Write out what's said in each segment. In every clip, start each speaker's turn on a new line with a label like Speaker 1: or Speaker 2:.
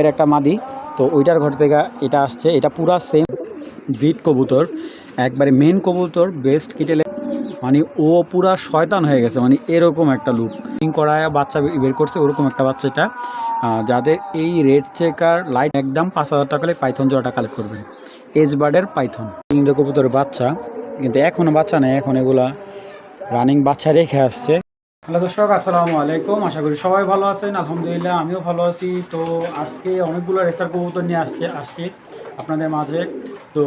Speaker 1: এর একটা মাদি, তো ওইটার ঘর থেকে এটা আসছে। এটা পুরা সেম বিট কবুতর, একবারে মেন কবুতর বেস্ট কিটেলে। মানে ও পুরা শয়তান হয়ে গেছে মানে এরকম একটা লুক করায় বাচ্চা বের করছে, ওরকম একটা বাচ্চা এটা। যাদের এই রেড চেকার লাইট একদম পাঁচ হাজার টাকা পাইথন জোড়াটা কালেক্ট করবেন এজ বার্ডের পাইথন ইন্দ্র কবুতরের বাচ্চা, কিন্তু এখনও বাচ্চা নেই, এখন এগুলা রানিং বাচ্চা রেখে আসছে। হ্যালো দর্শক, আসসালামু আলাইকুম। আশা করি সবাই ভালো আছেন। আলহামদুলিল্লাহ, আমিও ভালো আছি। তো আজকে অনেকগুলো রেসার কবুতর নিয়ে আসছে, আসছি আপনাদের মাঝে। তো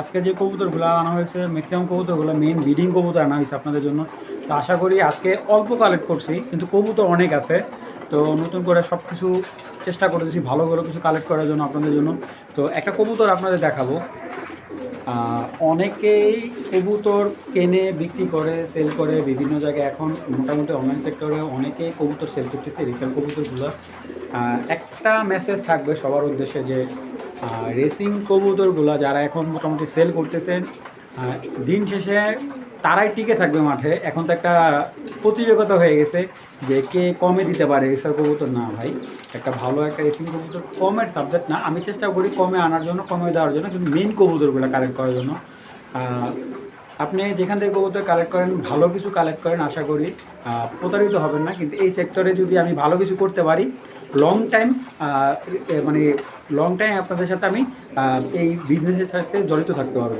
Speaker 1: আজকে যে কবুতরগুলো আনা হয়েছে ম্যাক্সিমাম কবুতরগুলো মেন ব্রিডিং কবুতর আনা হয়েছে আপনাদের জন্য। তো আশা করি আজকে অল্প কালেক্ট করছি, কিন্তু কবুতর অনেক আছে। তো নতুন করে সব কিছু চেষ্টা করতেছি ভালো ভালো কিছু কালেক্ট করার জন্য আপনাদের জন্য। তো একটা কবুতর আপনাদের দেখাবো। অনেকেই কবুতর কেনে, বিক্রি করে সেল করে বিভিন্ন জায়গায়। এখন মোটামুটি অনলাইন সেক্টরে অনেকেই কবুতর সেল করতেছে রিসেল কবুতরগুলো। একটা মেসেজ থাকবে সবার উদ্দেশ্যে যে রেসিং কবুতরগুলো যারা এখন মোটামুটি সেল করতেছেন দিন শেষে তারাই টিকে থাকবে মাঠে। এখন তো একটা প্রতিযোগিতা হয়ে গেছে। যে কে কমে দিতে পারে রেসার কবুতর না ভাই। একটা ভালো একটা রেসিং কবুতর কমের সাবজেক্ট না। আমি চেষ্টা করি কমে আনার জন্য, কমে দেওয়ার জন্য, কিন্তু মেন কবুতরগুলো কালেক্ট করার জন্য। আপনি যেখান থেকে কবুতর কালেক্ট করেন, ভালো কিছু কালেক্ট করেন, আশা করি প্রতারিত হবেন না। কিন্তু এই সেক্টরে যদি আমি ভালো কিছু করতে পারি লং টাইম মানে লং টাইম আপনাদের সাথে আমি এই বিজনেসের সাথে জড়িত থাকতে পারব।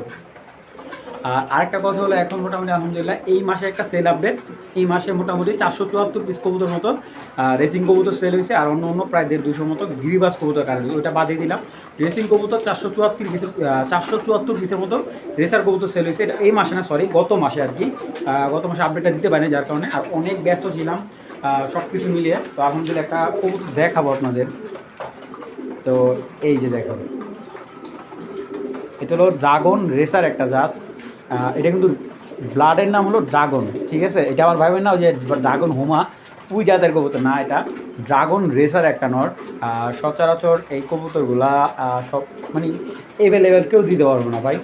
Speaker 1: আর আরেকটা কথা হলো এখন মোটামুটি আলহামদুলিল্লাহ এই মাসে একটা সেল আপডেট এই মাসে মোটামুটি চারশো চুয়াত্তর পিস কবুতর মতো রেসিং কবুতর সেল হয়েছে আর অন্য অন্য প্রায় দেড় দুশো মতো গিরিবাস কবুতর কাজ ওইটা বাদে দিলাম। রেসিং কবুতর চারশো চুয়াত্তর পিসের চারশো চুয়াত্তর পিসের মতো রেসার কবুতর সেল হয়েছে। এটা এই মাসে না সরি গত মাসে আর কি। গত মাসে আপডেটটা দিতে পারিনি যার কারণে আর অনেক ব্যস্ত ছিলাম সব কিছু মিলিয়ে। তো আলহামদুলিল্লাহ একটা কবুতর দেখাবো আপনাদের। তো এই যে দেখো, এটা হলো ড্রাগন রেসার একটা জাত। এটা কিন্তু ব্লাডের নাম হলো ড্রাগন ঠিক আছে? এটা আমার ভাইবেন না, ওই যে ড্রাগন হুমা, ওই জাতের কবুতর। না, এটা ড্রাগন রেসার একটা নর। সচরাচর এই কবুতরগুলা সব মানে এভেলেবেল কেউ দিতে পারব না ভাই।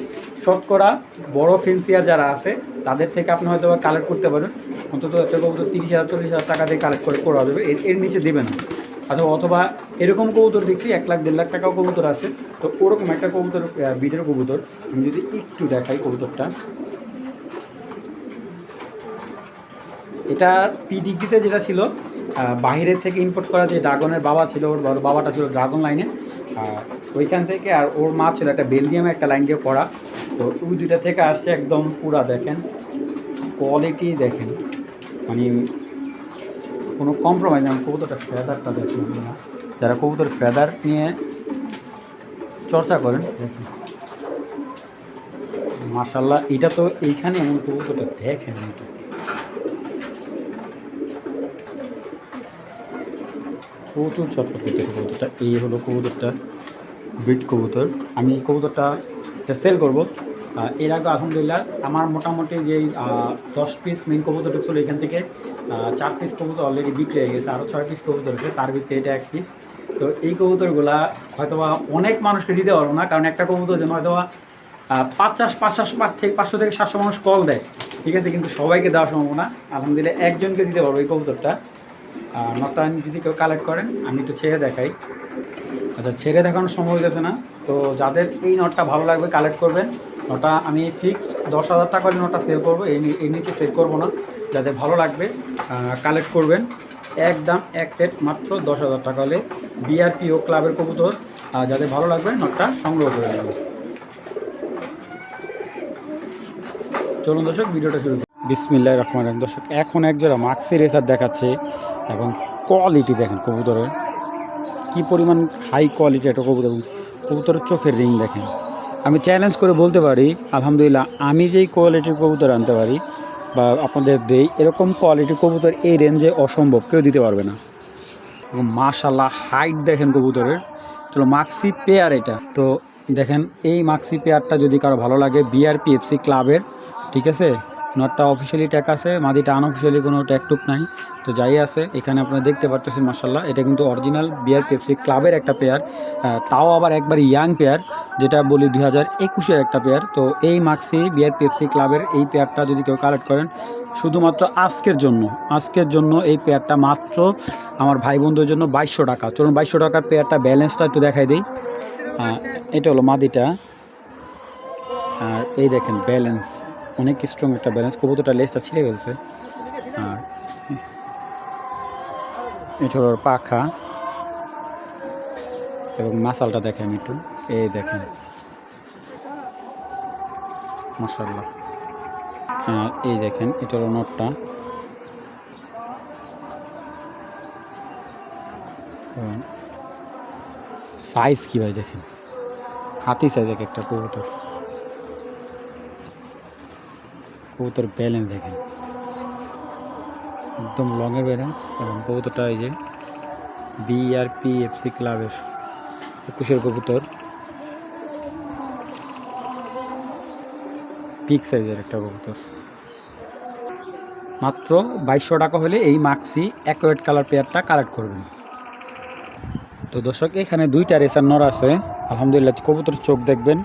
Speaker 1: শতকরা বড় ফেন্সিয়ার যারা আছে, তাদের থেকে আপনি হয়তো কালেক্ট করতে পারেন। অন্তত একটা কবুতর তিরিশ হাজার, চল্লিশ হাজার টাকা দিয়ে কালেক্ট করে করা যাবে। এর নিচে দেবে না। অথবা অথবা এরকম কবুতর দেখছি, এক লাখ, দেড় লাখ টাকাও কবুতর আছে। তো ওরকম একটা কবুতর বিটের কবুতর, আমি যদি একটু দেখাই কবুতরটা। এটা পিডিগ্রিতে যেটা ছিল বাহিরের থেকে ইম্পোর্ট করা যে ড্রাগনের বাবা ছিল, ওর বাবাটা ছিল ড্রাগন লাইনে। ওইখান থেকে আর ওর মা ছিল একটা বেলজিয়ামে একটা লাইন দিয়ে পড়া। তো ওই দুইটা থেকে আসছে একদম পুরা, দেখেন। কোয়ালিটি দেখেন। মানে কোনো কম্প্রোমাইজ না কবুতরটা ফেদারটা আপনারা যারা কবুতর ফেদার নিয়ে চর্চা করেন মার্শাল্লাহ এটা তো এইখানে এমন কবুতরটা দেখেন। প্রচুর চটপট করতেছে কবুতরটা। এই হলো কবুতরটা, ব্রিড কবুতর। আমি এই কবুতরটা সেল করব। এর আগে আলহামদুলিল্লাহ, আমার মোটামুটি যেই দশ পিস মেন কবুতর ছিল এখান থেকে চার পিস কবুতর অলরেডি বিক্রি হয়ে গেছে আরও ছয় পিস কবুতর আছে তার ভিতরে এটা এক পিস তো এই কবুতরগুলা হয়তোবা অনেক মানুষকে দিতে পারব না, কারণ একটা কবুতর যেন হয়তোবা পঞ্চাশ পাঁচশো পাঁচ থেকে পাঁচশো থেকে সাতশো মানুষ কল দেয়, ঠিক আছে, কিন্তু সবাইকে দেওয়া সম্ভব না। আলহামদুলিল্লাহ একজনকে দিতে পারব এই কবুতরটা। আমি যদি কেউ কালেক্ট করেন, আমি একটু ছেড়ে দেখাই। আচ্ছা ছেড়ে দেখানো সম্ভব হইতেছে না। তো যাদের এই নটটা ভালো লাগবে কালেক্ট করবেন। নটা আমি ফিক্সড দশ হাজার টাকা করে নটটা সেল করব, এই নিচে সেল করব না। যাদের ভালো লাগবে কালেক্ট করবেন। একদম এক প্লেট মাত্র দশ হাজার টাকা হলে বিআরপি ও ক্লাবের কবুতর যাদের ভালো লাগবে, নটটা সংগ্রহ করে নেবে চলুন দর্শক, ভিডিওটা শুরু করি। বিসমিল্লাহ রহমান রহিম। দর্শক, এখন এক জোড়া মাক্সি রেসার দেখাচ্ছে এবং কোয়ালিটি দেখেন কবুতরের। কি পরিমাণ হাই কোয়ালিটি একটা কবুতর কবুতরের চোখের রিং দেখেন। আমি চ্যালেঞ্জ করে বলতে পারি, আলহামদুলিল্লাহ, আমি যেই কোয়ালিটির কবুতর আনতে পারি বা আপনাদের দেই, এরকম কোয়ালিটির কবুতর এই রেঞ্জে অসম্ভব, কেউ দিতে পারবে না। এবং মাশাল্লাহ হাইট দেখেন কবুতরের। তো মাক্সি পেয়ার এটা। তো দেখেন, এই মাক্সি পেয়ারটা যদি কারও ভালো লাগে বিআরপিএফসি ক্লাবের ঠিক আছে? নটটা অফিসিয়ালি ট্যাগ আছে, মাদিটা আনঅফিসিয়ালি কোনো ট্যাগ টুক নাই। তো যাই আছে, এখানে আপনারা দেখতে পাচ্ছেন মার্শাল্লাহ এটা কিন্তু অরিজিনাল বিআরপিএফসি ক্লাবের একটা পেয়ার তাও আবার একবার ইয়াং পেয়ার যেটা বলি দুই হাজার একুশের একটা পেয়ার তো এই মাক্সি বিআরপিএফসি ক্লাবের এই পেয়ারটা যদি কেউ কালেক্ট করেন, শুধুমাত্র আজকের জন্য আজকের জন্য এই পেয়ারটা মাত্র আমার ভাই বন্ধুদের জন্য বাইশশো টাকা। চলুন বাইশশো টাকার পেয়ারটা ব্যালেন্সটা একটু দেখাই দিই। এটা হলো মাদিটা। আর এই দেখেন ব্যালেন্স অনেক স্ট্রং একটা ব্যালেন্স কবুতরটা লেজটা ছিঁড়ে ফেলছে। আর এটা পাখা। এবং মাসালটা দেখেন একটু। এই দেখেন। মাসাল্লাহ আর এই দেখেন, এটা হলো নটটা। সাইজ কী ভাই দেখেন? হাতি সাইজ এক একটা কবুতর। কবুতর ব্যালেন্স দেখেন। একদম লংয়ের ব্যালেন্স এবং কবুতরটা এই যে বিআরপি এফসি ক্লাবের একুশের কবুতর। পিক সাইজের একটা কবুতর। মাত্র বাইশশো টাকা হলে এই মাক্সি অ্যাকোয়েট কালার পেয়ারটা কালেক্ট করবেন। তো দর্শক, এখানে দুইটা রেসার নর আছে। আলহামদুলিল্লাহ কবুতর চোখ দেখবেন।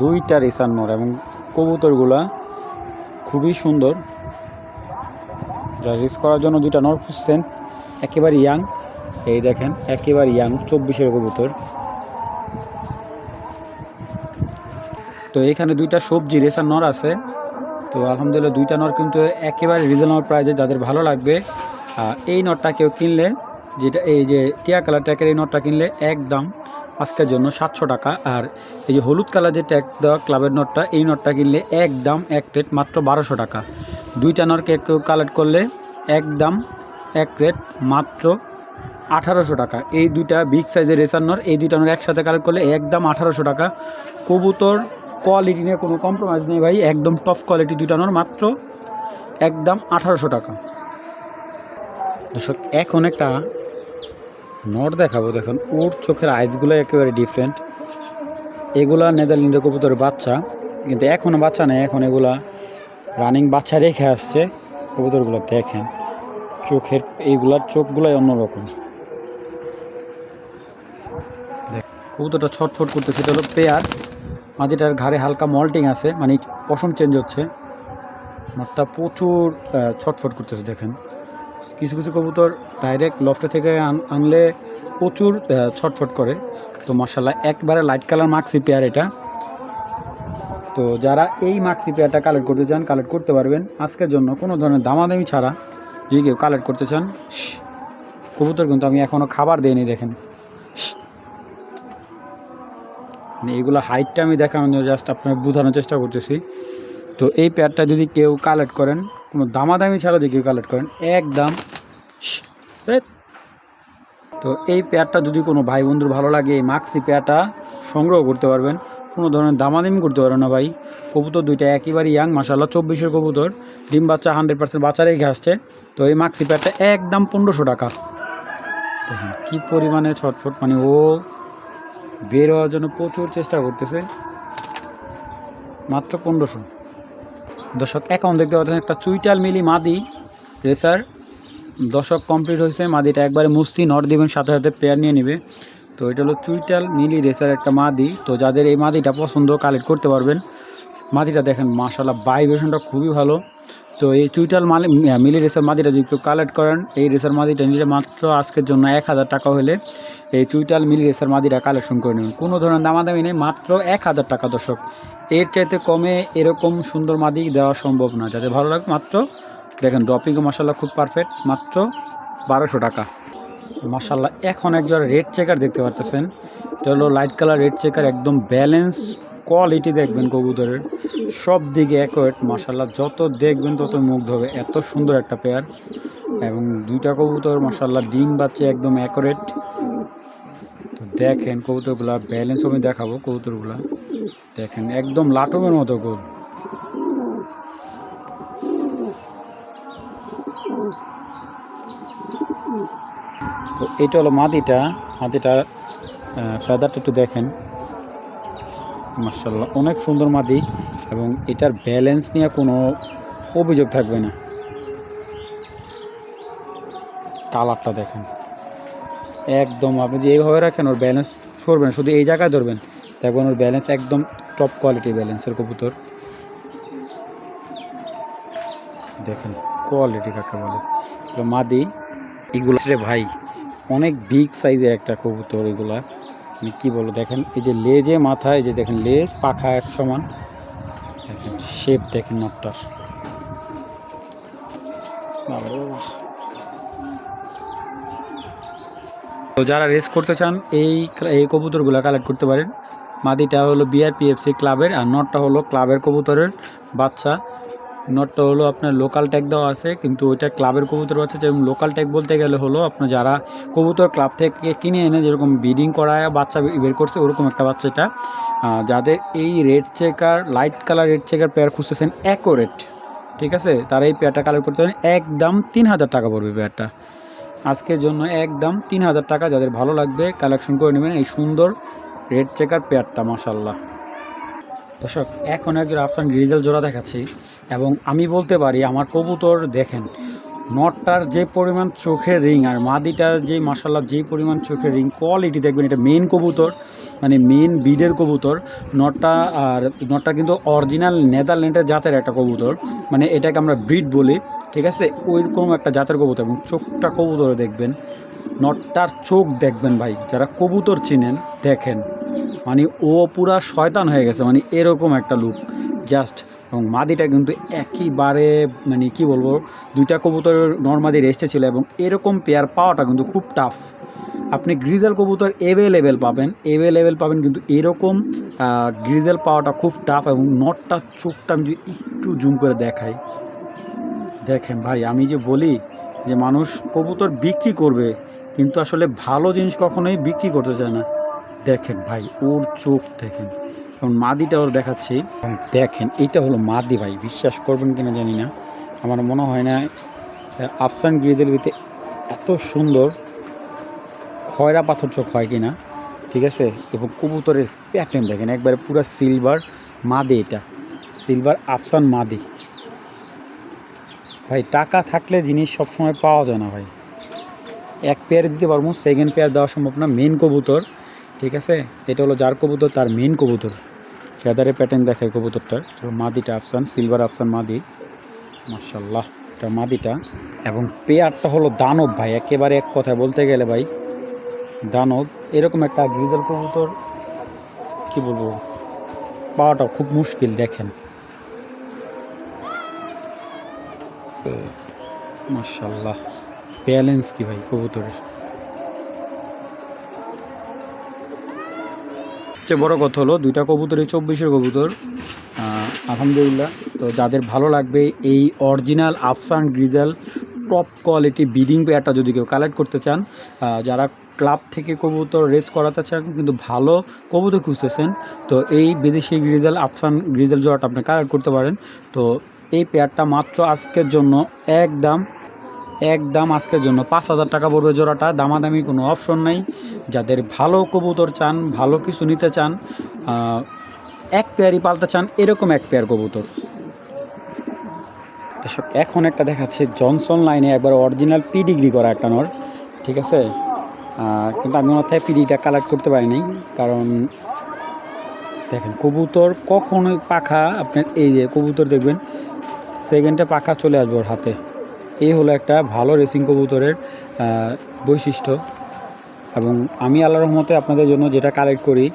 Speaker 1: দুইটা রেসার নর এবং কবুতরগুলা খুবই সুন্দর। যা রিস করার জন্য দুইটা নর খুঁজছেন, একেবারে ইয়াং। এই দেখেন, একেবারে ইয়াং, চব্বিশের কবুতর। তো এখানে দুইটা সবজি রেসার নর আছে। তো আলহামদুলিল্লাহ দুইটা নর কিন্তু একেবারে রিজনেবল প্রাইজে যাদের ভালো লাগবে এই নটটা কেউ কিনলে, যেটা এই যে টিয়া কালার ট্যাকের এই নটটা কিনলে একদম আজকের জন্য সাতশো টাকা। আর এই যে হলুদ কালার যে ট্যাগ দেওয়া ক্লাবের নটটা, এই নটটা কিনলে এক দাম এক রেট মাত্র বারোশো টাকা। দুইটা নরকে কেউ কালেক্ট করলে একদম এক রেট মাত্র আঠারোশো টাকা। এই দুইটা বিগ সাইজের রেসার নর এই দুইটা নর একসাথে কালেক্ট করলে একদম আঠারোশো টাকা। কবুতর কোয়ালিটি নিয়ে কোনো কম্প্রোমাইজ নেই ভাই, একদম টপ কোয়ালিটি দুইটা নর মাত্র একদম আঠারোশো টাকা। দর্শক, এখন একটা নর দেখাবো, দেখুন। ওর চোখের আইসগুলো একেবারে ডিফারেন্ট এগুলা নেদারল্যান্ডের কবুতরের বাচ্চা। কিন্তু এখনও বাচ্চা নেই, এখন এগুলা রানিং বাচ্চা রেখে আসছে। কবুতরগুলো দেখেন, চোখের এইগুলার চোখগুলাই অন্যরকম। কবুতরটা ছটফট করতেছে, এটা হলো পেয়ার। মাঝিটার ঘাড়ে হালকা মল্টিং আছে মানে পশম চেঞ্জ হচ্ছে। নটটা প্রচুর ছটফট করতেছে, দেখেন। কিছু কিছু কবুতর ডাইরেক্ট লফটে থেকে আন- আনলে প্রচুর ছটফট করে। তো মার্শাল্লাহ একবারে লাইট কালার মাক্সি পেয়ার এটা। তো যারা এই মাক্সি পেয়ারটা কালেক্ট করতে চান কালেক্ট করতে পারবেন। আজকের জন্য কোনো ধরনের দামাদামি ছাড়া যদি কেউ কালেক্ট করতে চান কবুতর কিন্তু আমি এখনও খাবার দিইনি, দেখেন। মানে এগুলো হাইটটা আমি দেখানোর জন্য জাস্ট আপনার বোঝানোর চেষ্টা করতেছি। তো এই পেয়ারটা যদি কেউ কালেক্ট করেন কোনো দামাদামি ছাড়া যদি কেউ কালেক্ট করেন, একদম তো এই পেয়ারটা যদি কোনো ভাই বন্ধুর ভালো লাগে, এই মাক্সি পেয়ারটা সংগ্রহ করতে পারবেন। কোনো ধরনের দামাদামি করতে পারবেন না ভাই। কবুতর দুইটা একেবারে ইয়াং মাসাল্লাহ চব্বিশের কবুতর। ডিম বাচ্চা হান্ড্রেড পার্সেন্ট বাচ্চা রেখে আসছে। তো এই মাক্সি পেয়ারটা একদম পনেরোশো টাকা। দেখেন কী পরিমাণে ছটফট মানে ও বের হওয়ার জন্য প্রচুর চেষ্টা করতেছে। মাত্র পনেরোশো। দর্শক অ্যাকাউন্ট দেখতে পাচ্ছেন একটা চুইটাল মিলি মাদি রেসার। দশক কমপ্লিট হয়েছে। মাদিটা একবারে মুস্তি নট দিবেন, সাথে সাথে পেয়ার নিয়ে নেবে। তো এটা হলো চুইটাল মিলি রেসার একটা মাদি। তো যাদের এই মাদিটা পছন্দ কালেক্ট করতে পারবেন। মাদিটা দেখেন মাশাল্লাহ ভাইব্রেশনটা খুবই ভালো। তো এই চুইটাল মালি, মিলি রেসার মাদিটা যদি কেউ কালেক্ট করেন, এই রেসার মাদিটা নিলে মাত্র আজকের জন্য এক হাজার টাকা হলে এই চুইটাল মিলি রেসার মাদিরা কালেকশন করে নেবেন। কোনো ধরনের দামাদামি নেই, মাত্র এক হাজার টাকা দর্শক। এর চাইতে কমে এরকম সুন্দর মাদি দেওয়া সম্ভব না। যাতে ভালো লাগে, মাত্র, দেখেন ড্রপিংও মশাল্লা খুব পারফেক্ট মাত্র বারোশো টাকা। মাসাল্লাহ এখন একজন রেড চেকার দেখতে পাচ্ছেন এটা হলো লাইট কালার রেড চেকার একদম ব্যালেন্স কোয়ালিটি দেখবেন কবুতরের। সব দিকে অ্যাকোয়েট মাসাল্লাহ যত দেখবেন তত মুগ্ধ হবে। এত সুন্দর একটা পেয়ার এবং দুইটা কবুতর মাসাল্লাহ ডিম বাচ্চা একদম অ্যাকোরেট দেখেন কবুতরগুলা ব্যালেন্স আমি দেখাবো কবুতরগুলা। দেখেন, একদম লাটমের মতো গোল তো এটা হলো মাদিটা মাদিটার ফেদারটা একটু দেখেন। মার্শাল্লাহ অনেক সুন্দর মাদি এবং এটার ব্যালেন্স নিয়ে কোনো অভিযোগ থাকবে না। কালারটা দেখেন। একদম, আপনি যে এইভাবে রাখেন, ওর ব্যালেন্স সরবেন, শুধু এই জায়গায় ধরবেন, দেখবেন ওর ব্যালেন্স একদম টপ কোয়ালিটি ব্যালেন্সের কবুতর। দেখেন কোয়ালিটি কাকে বলে। মাদি, এগুলো রে ভাই, অনেক বিগ সাইজের একটা কবুতর এগুলা। আমি কী বলব, দেখেন, এই যে লেজে মাথা এই যে দেখেন, লেজ, পাখা এক সমান। দেখেন শেপ দেখেন, নটটার বাবা। তো যারা রেস করতে চান, এই এই কবুতরগুলো কালেক্ট করতে পারেন। মাদিটা হলো বিআরপিএফসি ক্লাবের আর নটটা হলো ক্লাবের কবুতরের বাচ্চা। নটটা হলো আপনার লোকাল ট্যাগ দেওয়া আছে, কিন্তু ওইটা ক্লাবের কবুতর বাচ্চা। যেমন লোকাল ট্যাগ বলতে গেলে হলো আপনার যারা কবুতর ক্লাব থেকে কিনে এনে যেরকম ব্রিডিং করায় বাচ্চা বের করছে, ওরকম একটা বাচ্চা এটা। যাদের এই red checker light colour red checker pair খুঁজতেছেন অ্যাকোরেট ঠিক আছে? তারা এই পেয়ারটা কালেক্ট করতে পারেন, একদম তিন হাজার টাকা পড়বে পেয়ারটা আজকের জন্য একদম তিন হাজার টাকা যাদের ভালো লাগবে কালেকশন করে নেবেন এই সুন্দর রেড চেকার পেয়ারটা মাসাল্লাহ দর্শক, এখন একজন আফসান গ্রিজেল জোড়া দেখাচ্ছি এবং আমি বলতে পারি আমার কবুতর দেখেন, নটটার যে পরিমাণ চোখের রিং আর মাদিটার যে মাসাল্লাহ যে পরিমাণ চোখের রিং কোয়ালিটি দেখবেন, এটা মেন কবুতর মানে মেন বিডের কবুতর। নটটা আর, নটটা কিন্তু অরিজিনাল নেদারল্যান্ডের জাতের একটা কবুতর মানে এটাকে আমরা ব্রিড বলি। ঠিক আছে? ওইরকম একটা জাতের কবুতর এবং চোখটা কবুতর দেখবেন, নটটার চোখ দেখবেন ভাই। যারা কবুতর চিনেন, দেখেন। মানে ও পুরা শয়তান হয়ে গেছে মানে এরকম একটা লুক জাস্ট এবং মাদিটা কিন্তু একইবারে মানে কি বলব, দুইটা কবুতরের নর্মাদি রেস্টে ছিল এবং এরকম পেয়ার পাওয়াটা কিন্তু খুব টাফ আপনি গ্রিজেল কবুতর এভেলেবেল পাবেন এভেলেবেল পাবেন কিন্তু এরকম গ্রিজেল পাওয়াটা খুব টাফ এবং নটটার চোখটা আমি যদি একটু জুম করে দেখাই। দেখেন ভাই, আমি যে বলি যে মানুষ কবুতর বিক্রি করবে, কিন্তু আসলে ভালো জিনিস কখনোই বিক্রি করতে চায় না। দেখেন ভাই, ওর চোখ দেখেন, এবং মাদিটা ওর দেখাচ্ছি। দেখেন, এটা হলো মাদি ভাই, বিশ্বাস করবেন কিনা জানি না। আমার মনে হয় না আফসান গ্রিজের ভিতরে এত সুন্দর খয়রা পাথর চোখ হয় কিনা, ঠিক আছে? এবং কবুতরের প্যাটার্ন দেখেন, একবারে পুরো সিলভার মাদি এটা। সিলভার আফসান মাদি। ভাই, টাকা থাকলে জিনিস সবসময় পাওয়া যায় না ভাই। এক পেয়ার দিতে পারব সেকেন্ড পেয়ার দেওয়া সম্ভব না মেন কবুতর, ঠিক আছে? এটা হলো যার কবুতর, তার মেন কবুতর। ফেদারে প্যাটার্ন দেখায় কবুতরটার। মাদিটা আফসান সিলভার আফসান মাদি। মার্শাল্লাহ এটা মাদিটা। এবং পেয়ারটা হলো দানব ভাই, একেবারে এক কথায় বলতে গেলে ভাই, দানব। এরকম একটা গ্রিজেল কবুতর, কি বলব? পাওয়াটা খুব মুশকিল, দেখেন। মার্শাল্লাহ ব্যালেন্স কি ভাই কবুতরের? সবচেয়ে বড় কথা হলো, দুইটা কবুতরই চব্বিশের কবুতর। আলহামদুলিল্লাহ। তো যাদের ভালো লাগবে, এই অরিজিনাল আফসান গ্রিজাল টপ কোয়ালিটি বিডিং পেয়ারটা যদি কেউ কালেক্ট করতে চান যারা ক্লাব থেকে কবুতর রেস করাতে চান, কিন্তু ভালো কবুতর খুঁজতেছেন, তো এই বিদেশি গ্রিজাল আফসান গ্রিজাল জোড়াটা আপনি কালেক্ট করতে পারেন। তো এই পেয়ারটা মাত্র আজকের জন্য একদম একদম আজকের জন্য। পাঁচ হাজার টাকা পড়বে জোড়াটা দামাদামি কোনো অপশন নাই। যাদের ভালো কবুতর চান, ভালো কিছু নিতে চান এক পেয়ারই পালতে চান, এরকম এক পেয়ার কবুতর। এখন একটা দেখাচ্ছে জনসন লাইনে একবার অরিজিনাল পি ডিগ্রি করা একটা নর, ঠিক আছে? কিন্তু আমি মাথায় পিডিটা কালেক্ট করতে পারিনি, কারণ দেখেন, কবুতর কখনোই পাখা, আপনার এই যে কবুতর দেখবেন সেকেন্ডে পাখা চলে আসবে ওর হাতে। এই হলো একটা ভালো রেসিং কবুতরের বৈশিষ্ট্য। এবং আমি আল্লাহ রহমতে আপনাদের জন্য যেটা কালেক্ট করি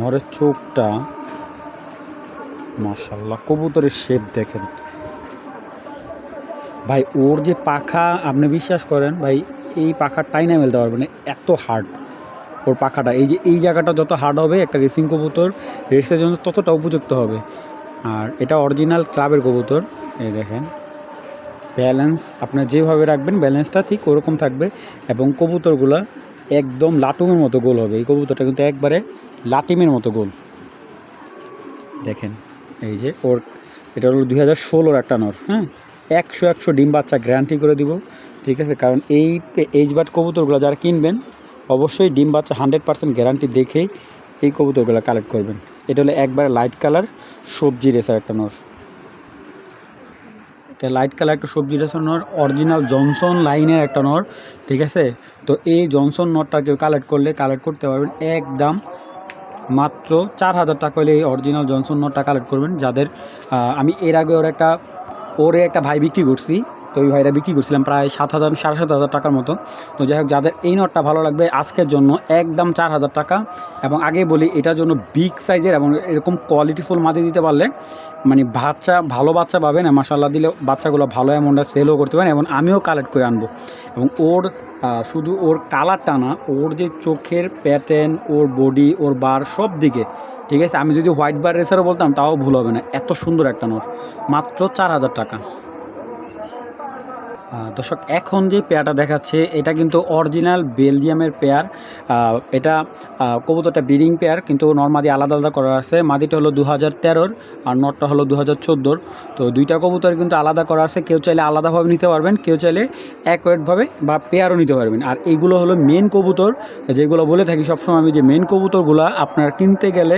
Speaker 1: নরের চোখটা মাশাল্লাহ কবুতরের শেপ দেখেন। ভাই, ওর যে পাখা, আপনি বিশ্বাস করেন, ভাই, এই পাখা টাইনা মেলতে পারবে না, এত হার্ড ওর পাখাটা। এই যে, এই জায়গাটা যত হার্ড হবে, একটা রেসিং কবুতর রেসের জন্য ততটা উপযুক্ত হবে। আর এটা অরিজিনাল ক্লাবের কবুতর। এই দেখেন। ব্যালেন্স আপনার যেভাবে রাখবেন ব্যালেন্সটা ঠিক ওরকম থাকবে এবং কবুতরগুলো একদম লাটুমের মতো গোল হবে। এই কবুতরটা কিন্তু একবারে লাটিমের মতো গোল। দেখেন, এই যে ওর, এটা হলো দুই হাজার ষোলোর একটা নর হ্যাঁ? একশো একশো ডিম বাচ্চা গ্যারান্টি করে দিব, ঠিক আছে? কারণ এই এইচ বাট কবুতরগুলো যারা কিনবেন অবশ্যই ডিম বাচ্চা হান্ড্রেড পার্সেন্ট গ্যারান্টি দেখেই এই কবুতরগুলো কালেক্ট করবেন। এটা হলো একবার লাইট কালার সবজি রেসার একটা নর। এটা লাইট কালার একটা সবজি রেসার নর অরিজিনাল জনসন লাইনের একটা নর, ঠিক আছে? তো এই জনসন নটটা কেউ কালেক্ট করলে কালেক্ট করতে পারবেন একদম মাত্র চার হাজার টাকা হলে এই অরিজিনাল জনসন নটটা কালেক্ট করবেন। যাদের আমি এর আগে ওর একটা, ওরে একটা ভাই বিক্রি করছি তো ওই ভাইটা বিক্রি করছিলাম প্রায় সাত হাজার, সাড়ে সাত হাজার টাকার মতো। তো যাই হোক, যাদের এই নটটা ভালো লাগবে, আজকের জন্য একদম চার হাজার টাকা। এবং আগে বলি, এটার জন্য বিগ সাইজের এবং এরকম কোয়ালিটিফুল মাদি দিতে পারলে মানে বাচ্চা, ভালো বাচ্চা পাবেন। মাসাল্লাহ দিলে বাচ্চাগুলো ভালো অ্যামাউন্টে সেলও করতে পারেন এবং আমিও কালেক্ট করে আনব। এবং ওর শুধু ওর কালারটা না, ওর যে চোখের প্যাটার্ন ওর বডি ওর বার সব দিকে, ঠিক আছে? আমি যদি হোয়াইট বার রেসারও বলতাম, তাও ভুল হবে না। এত সুন্দর একটা নোট। মাত্র চার হাজার টাকা। দর্শক, এখন যে পেয়ারটা দেখাচ্ছে, এটা কিন্তু অরিজিনাল বেলজিয়ামের পেয়ার। এটা কবুতরটা ব্রিডিং পেয়ার, কিন্তু নর্মাদি আলাদা আলাদা করা আছে। মাদিটা হলো দু হাজার তেরোর আর নটটা হলো দু হাজার চোদ্দোর। তো দুইটা কবুতর কিন্তু আলাদা করা আছে। কেউ চাইলে আলাদাভাবে নিতে পারবেন, কেউ চাইলে অ্যাকোয়েটভাবে বা পেয়ারও নিতে পারবেন। আর এইগুলো হলো মেন কবুতর। যেগুলো বলে থাকি সবসময় আমি যে মেন কবুতরগুলো আপনার কিনতে গেলে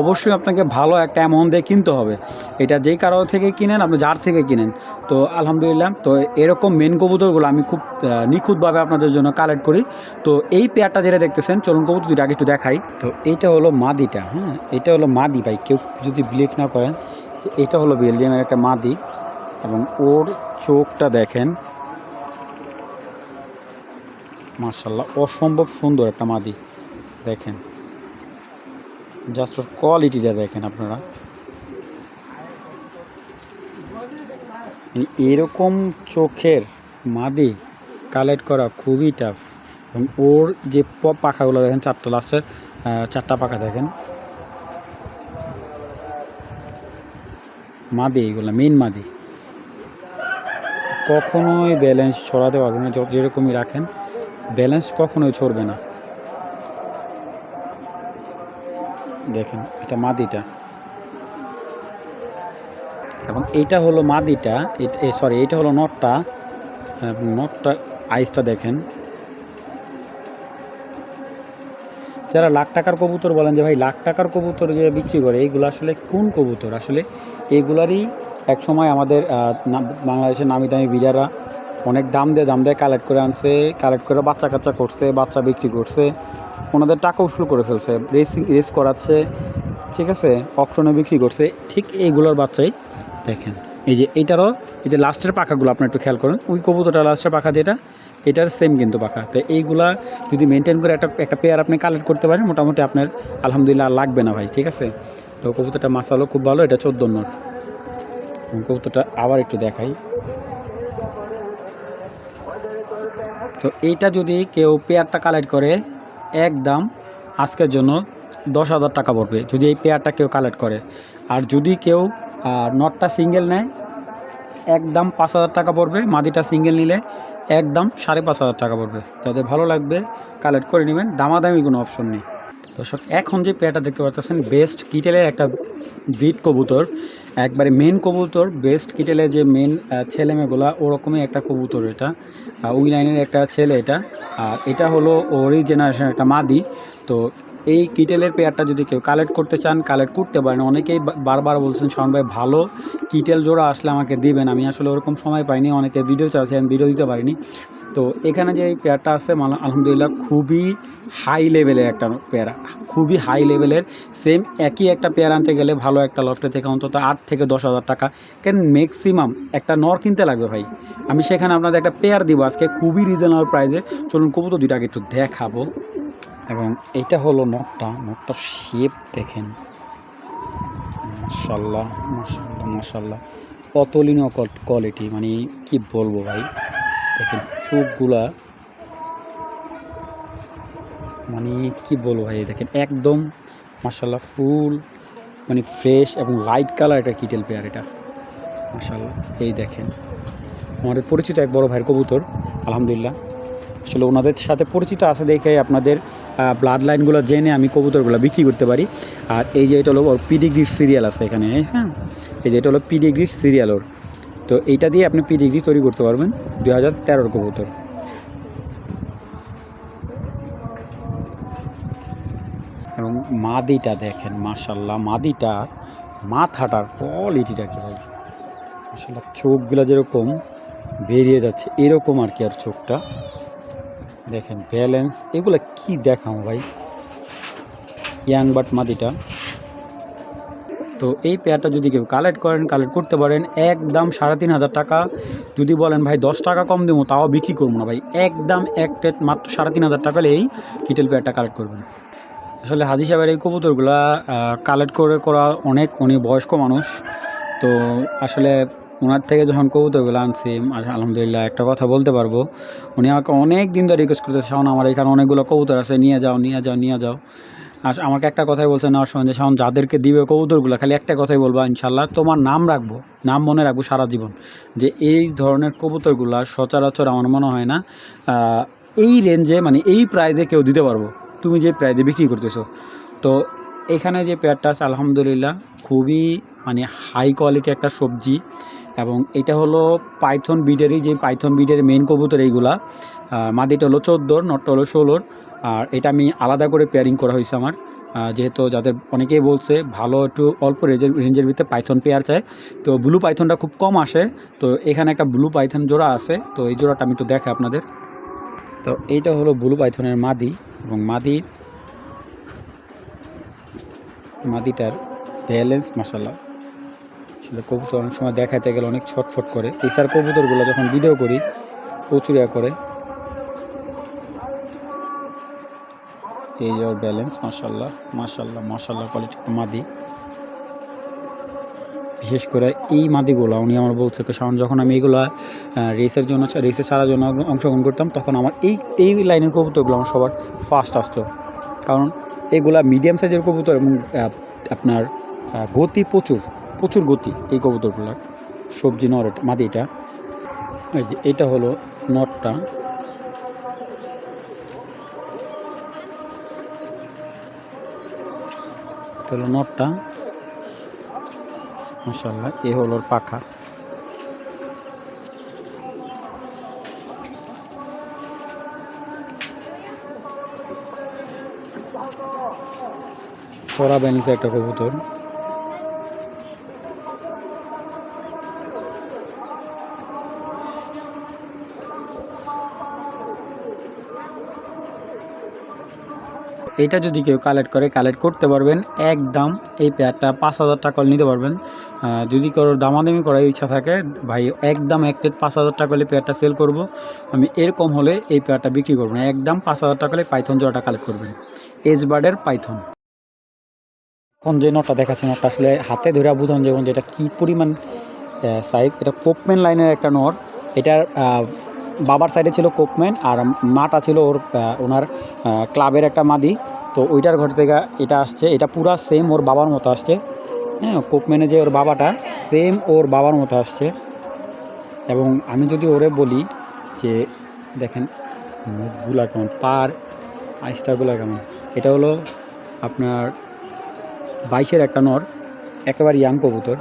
Speaker 1: অবশ্যই আপনাকে ভালো একটা অ্যামাউন্ট দিয়ে কিনতে হবে। এটা যেই কারও থেকে কিনেন, আপনি যার থেকে কিনেন। তো আলহামদুলিল্লাহ, তো এরকম মেন কবুতরগুলো আমি খুব নিখুঁতভাবে আপনাদের জন্য কালেক্ট করি। তো এই পেয়ারটা যেটা দেখতেছেন, চলুন কবুতর দুটো আগে একটু দেখাই। তো এইটা হলো মাদিটা হ্যাঁ? এটা হলো মাদি ভাই, কেউ যদি বিলিভ না করেন যে এটা হলো বেলজিয়ামের একটা মাদি। এবং ওর চোখটা দেখেন মার্শাল্লাহ অসম্ভব সুন্দর একটা মাদি। দেখেন জাস্ট ওর কোয়ালিটিটা দেখেন আপনারা। এরকম চোখের মাদি কালেক্ট করা খুবই টাফ এবং ওর যে পাখাগুলো দেখেন চারটা লাস্টের চারটা পাখা দেখেন। মাদি এইগুলো মেন মাদি। কখনোই ব্যালেন্স ছড়াতে পারবে না যেরকমই রাখেন। ব্যালেন্স কখনোই ছড়বে না। দেখেন, এটা মাদিটা। এবং এইটা হলো মাদিটা সরি এইটা হলো নটটা নটটা আইসটা দেখেন। যারা লাখ টাকার কবুতর বলেন যে, ভাই, লাখ টাকার কবুতর যে বিক্রি করে এইগুলো আসলে কোন কবুতর? আসলে এইগুলারই এক সময় আমাদের বাংলাদেশের নামি দামি বিড়ারা অনেক দাম দিয়ে দাম দিয়ে কালেক্ট করে আনছে কালেক্ট করে বাচ্চা কাচ্চা করছে, বাচ্চা বিক্রি করছে, ওনাদের টাকা উসুল করে ফেলছে, রেসিং, রেস করাচ্ছে, ঠিক আছে অপশনে বিক্রি করছে, ঠিক এইগুলোর বাচ্চাই দেখেন। এই যে এইটারও, এই যে লাস্টের পাখাগুলো আপনার একটু খেয়াল করুন। ওই কবুতরটা লাস্টের পাখা যেটা, এটার সেম কিন্তু পাখা। তো এইগুলা যদি মেনটেন করে একটা একটা পেয়ার আপনি কালেক্ট করতে পারেন, মোটামুটি আপনার আলহামদুলিল্লাহ লাগবে না ভাই, ঠিক আছে? তো কবুতরটা মাসালো খুব ভালো, এটা চোদ্দ এবং কবুতরটা আবার একটু দেখাই। তো এইটা যদি কেউ পেয়ারটা কালেক্ট করে, একদম আজকের জন্য দশ হাজার টাকা পড়বে, যদি এই পেয়ারটা কেউ কালেক্ট করে। আর যদি কেউ আহ, নটটা সিঙ্গেল নেয়। একদম পাঁচ হাজার টাকা পড়বে মাদিটা সিঙ্গেল নিলে একদম সাড়ে পাঁচ হাজার টাকা পড়বে। যাদের ভালো লাগবে কালেক্ট করে নেবেন দামাদামি কোনো অপশন নেই। দর্শক এখন যে পেয়ারটা দেখতে পাচ্ছেন বেস্ট কিটেলের একটা বিট কবুতর একবারে মেন কবুতর বেস্ট কিটেলের যে মেন ছেলে মেয়েগুলা ওরকমই একটা কবুতর এটা। ওই লাইনের একটা ছেলে এটা। আর এটা হলো ওরই জেনারেশন একটা মাদি। তো এই কিটেলের পেয়ারটা যদি কেউ কালেক্ট করতে চান কালেক্ট করতে পারেন। অনেকেই বারবার বলছেন শাওন ভাই, ভালো কিটেল জোড়া আসলে আমাকে দিবেন। আমি আসলে ওরকম সময় পাইনি অনেকে ভিডিও চাচ্ছে আমি ভিডিও দিতে পারিনি। তো এখানে যে এই পেয়ারটা আছে আলহামদুলিল্লাহ খুবই হাই লেভেলের একটা পেয়ারা খুবই হাই লেভেলের সেম একই একটা পেয়ার আনতে গেলে ভালো একটা লফটে থেকে অন্তত আট থেকে দশ হাজার টাকা। কেন ম্যাক্সিমাম একটা নর কিনতে লাগবে ভাই। আমি সেখানে আপনাদের একটা পেয়ার দিব আজকে, খুবই রিজনেবল প্রাইসে চলুন, কবুতর দুইটাকে একটু দেখাবো। এবং এটা হলো নটটা নটটার শেপ দেখেন। মাশাল্লাহ মাশাল্লাহ মাশাল্লাহ অতুলনীয় কোয়ালিটি মানে কি বলব ভাই? দেখেন চোখগুলা মানে কি বলব ভাই, দেখেন একদম মাশাল্লাহ ফুল মানে ফ্রেশ এবং লাইট কালার একটা কিটেল পেয়ার এটা। মাশাল্লাহ এই দেখেন। আমাদের পরিচিত এক বড় ভাইয়ের কবুতর, আলহামদুলিল্লাহ। আসলে ওনাদের সাথে পরিচিত আছে দেখে আপনাদের ব্লাড লাইনগুলো জেনে আমি কবুতরগুলো বিক্রি করতে পারি। আর এই যে এটা হলো ওর পিডিগ্রির সিরিয়াল আছে এখানে হ্যাঁ? এই যে এটা হলো পিডিগ্রির সিরিয়াল ওর। তো এইটা দিয়ে আপনি পিডিগ্রি তৈরি করতে পারবেন দুই হাজার তেরোর কবুতর। এবং মাদিটা দেখেন মাশাল্লাহ মাদিটা মাথাটার কোয়ালিটিটা কি ভাই? মাশাল্লাহ চোখগুলো যেরকম বেরিয়ে যাচ্ছে, এরকম আর কি আর চোখটা। দেখেন ব্যালেন্স এগুলো কি দেখাও ভাই? ইয়াং বাট মাদিটা। তো এই পেয়ারটা যদি কেউ কালেক্ট করেন কালেক্ট করতে পারেন, একদম সাড়ে তিন হাজার টাকা। যদি বলেন, ভাই, দশ টাকা কম দেবো, তাও বিক্রি করব না ভাই। একদম এক প্লেট মাত্র সাড়ে তিন হাজার টাকা এই কিটেল পেয়ারটা কালেক্ট করবেন। আসলে হাজি সাহেবের এই কবুতরগুলা কালেক্ট করে করা অনেক, উনি বয়স্ক মানুষ। তো আসলে ওনার থেকে যখন কবুতরগুলো আনছি আলহামদুলিল্লাহ, একটা কথা বলতে পারব। উনি আমাকে অনেক দিন ধরে রিকোয়েস্ট করতেছে, শাওন, আমার এখানে অনেকগুলো কবুতর আছে, নিয়ে যাও নিয়ে যাও নিয়ে যাও। আর আমাকে একটা কথাই বলছে নেওয়ার সময় যে, শাওন, যাদেরকে দিবে কবুতরগুলো, খালি একটা কথাই বলব ইনশাল্লাহ তোমার নাম রাখব, নাম মনে রাখব সারা জীবন। যে, এই ধরনের কবুতরগুলা সচরাচর আমার মনে হয় না এই রেঞ্জে মানে এই প্রাইজে কেউ দিতে পারব। তুমি যে প্রাইজে বিক্রি করতেছো। তো, এখানে যে পেয়ারটা আছে, আলহামদুলিল্লাহ, খুবই মানে হাই কোয়ালিটি একটা সবজি। এবং এটা হলো পাইথন বিডেরই যে পাইথন বিডের মেন কবুতর এইগুলা। মাদিটা হলো চোদ্দোর, নটটা হলো ষোলোর। আর এটা আমি আলাদা করে পেয়ারিং করা হয়েছে আমার। যেহেতু যাদের অনেকেই বলছে, ভালো একটু অল্প রেঞ্জের রেঞ্জের ভিতরে পাইথন পেয়ার চায় তো ব্লু পাইথনটা খুব কম আসে। তো এখানে একটা ব্লু পাইথন জোড়া আছে। তো এই জোড়াটা আমি একটু দেখাই আপনাদের। তো এইটা হলো ব্লু পাইথনের মাদি এবং মাদি মাদিটার ব্যালেন্স মশালা আসলে কবুতর অনেক সময় দেখাতে গেলে অনেক ছটফট করে। এছাড়া কবুতরগুলো যখন ভিডিও করি, প্রচুর করে। এই যে ব্যালেন্স মাশাল্লাহ মাশাল্লাহ মাশাল্লাহ কোয়ালিটি মাদি। বিশেষ করে এই মাদিগুলো, উনি আমার বলছে কারণ যখন আমি এইগুলো রেসের জন্য রেসে ছাড়ার জন্য অংশগ্রহণ করতাম, তখন আমার এই এই লাইনের কবুতরগুলো আমার সবার ফার্স্ট আসতো। কারণ এগুলা মিডিয়াম সাইজের কবুতর এবং আপনার গতি প্রচুর। প্রচুর গতি এই কবুতরগুলোর। সবজি নর মাদিটা এই যে, এটা হলো নটটা। হলো নটটা। মাসাল্লাহ এ হলো পাখা। চড়া ব্যালেন্সে একটা কবুতর। এটা যদি কেউ কালেক্ট করে কালেক্ট করতে পারবেন, একদম এই পেয়ারটা পাঁচ হাজার টাকা নিতে পারবেন। যদি কারোর দামাদামি করার ইচ্ছা থাকে, ভাই, একদম এক প্লেট পাঁচ হাজার টাকা হলে পেয়ারটা সেল করব। আমি এরকম হলে এই পেয়ারটা বিক্রি করব না, একদম পাঁচ হাজার টাকা হলে পাইথন জোড়াটা কালেক্ট করবেন। এজ বার্ডের পাইথন এখন যে নটটা দেখাচ্ছে, নটটা আসলে হাতে ধরে বুঝান যেমন যেটা কী পরিমাণ সাইজ এটা কোপমেন লাইনের একটা নট। এটার বাবার সাইডে ছিল কোপম্যান আর মাটা ছিল ওর ওনার ক্লাবের একটা মাদি। তো ওইটার ঘর থেকে এটা আসছে, এটা পুরা সেম ওর বাবার মতো আসছে। হ্যাঁ কোপম্যানে যে ওর বাবাটা সেম ওর বাবার মতো আসছে। এবং আমি যদি ওরে বলি যে, দেখেন, মুখগুলা কেমন, পার, আইসটাগুলো কেমন। এটা হলো আপনার বাইশের একটা নর, একেবারে ইয়াং কবুতর।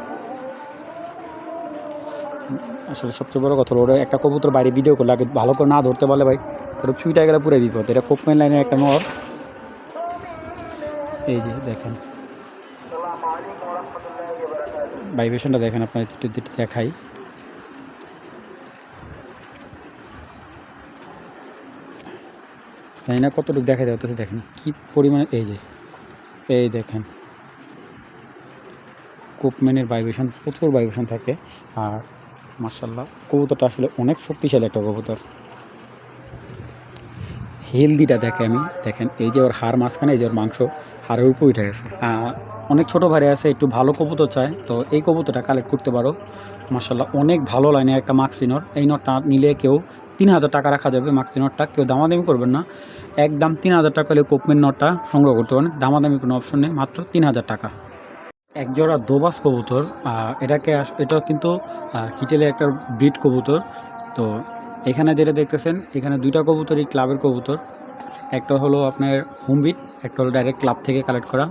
Speaker 1: আসলে সবচেয়ে বড় কথা ওরা একটা কবুতর বাইরে ভিডিও করলে আগে ভালো করে না ধরতে পারলে ভাই ওটা ছুইটা গেলে পুরো বিপদ। এটা কোপমেন লাইনের একটা নর। এই যে দেখেন। ভাইব্রেশনটা দেখেন আপনার, একটু দেখাই। জানি না কতটুকু দেখা যাচ্ছে দেখেন কি পরিমাণে, এই যে, এই দেখেন। কোপম্যানের ভাইব্রেশন, প্রচুর ভাইব্রেশন থাকে। আর মার্শাল্লাহ কবুতরটা আসলে অনেক শক্তিশালী একটা কবুতর। হেলদিটা দেখে আমি, দেখেন, এই যে ওর হাড় মাঝখানে, এই যে ওর মাংস হাড়ের উপর উঠে গেছে। অনেক ছোটো ভারে আছে, একটু ভালো কবুতর চায় তো এই কবুতরটা কালেক্ট করতে পারো। মার্শাল্লাহ অনেক ভালো লাইনে একটা মাক্সিনর এই নটটা নিলে কেউ তিন হাজার টাকা রাখা যাবে মাক্সিনরটা কেউ দামাদামি করবেন না। একদম তিন হাজার টাকা হলে কোপমেন নটটা সংগ্রহ করতে পারেন। দামাদামি কোনো অপশন নেই, মাত্র তিন হাজার টাকা। একজোড়া দোবাস কবুতর এটাকে এটা কিন্তু কিটেলে একটা ব্রিড কবুতর। তো এখানে যেটা দেখতেছেন, এখানে দুইটা কবুতরই ক্লাবের কবুতর। একটা হলো আপনার হোমবিট একটা হলো ডাইরেক্ট ক্লাব থেকে কালেক্ট করা।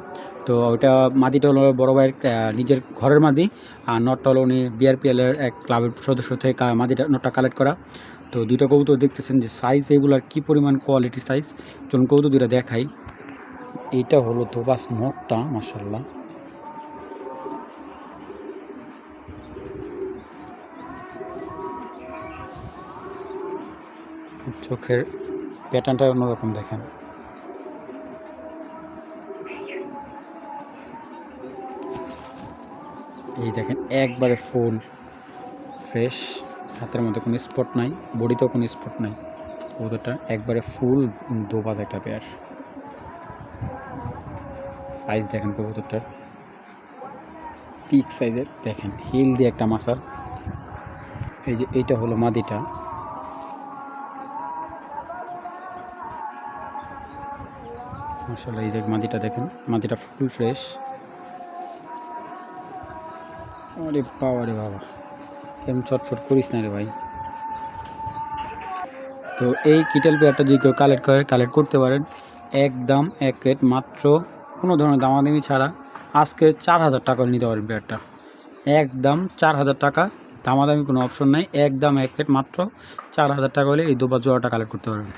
Speaker 1: তো ওইটা মাদিটা হলো বড় ভাইয়ের নিজের ঘরের মাদি, আর নটটা হলো উনি বিআরপিএলের এক ক্লাবের সদস্য থেকে মাদিটা, নটটা কালেক্ট করা। তো দুইটা কবুতর দেখতেছেন যে সাইজ এগুলার কী পরিমাণ কোয়ালিটি সাইজ চলুন কবুতর দুইটা দেখাই। এইটা হলো দোবাস নটটা মাসাল্লাহ চোখের প্যাটার্নটা অন্যরকম দেখেন। এই দেখেন, একবারে ফুল ফ্রেশ হাতের মধ্যে কোনো স্পট নাই, বডিতেও কোনো স্পট নাই। ওদেরটা একবারে ফুল দোবাজ একটা পেয়ার সাইজ দেখেন কবুতরটার। পিক সাইজের দেখেন হিল দিয়ে একটা মাসাল। এই যে, এইটা হলো মাদিটা। মাসাল্লাহ এই যে মাদিটা দেখেন মাদিটা ফুল ফ্রেশ। আরে বাবা রে বাবা এরকম চটফট করিস না রে ভাই। তো এই কিটেল পেয়ারটা যদি কেউ কালেক্ট করে কালেক্ট করতে পারেন একদম এক রেট মাত্র কোনো ধরনের দামাদামি ছাড়া আজকে চার হাজার টাকা নিতে পারেন পেয়ারটা। একদম চার হাজার টাকা, দামাদামি কোনো অপশন নাই একদম এক রেট মাত্র চার হাজার টাকা হলে এই দুবার জোড়াটা কালেক্ট করতে পারবেন।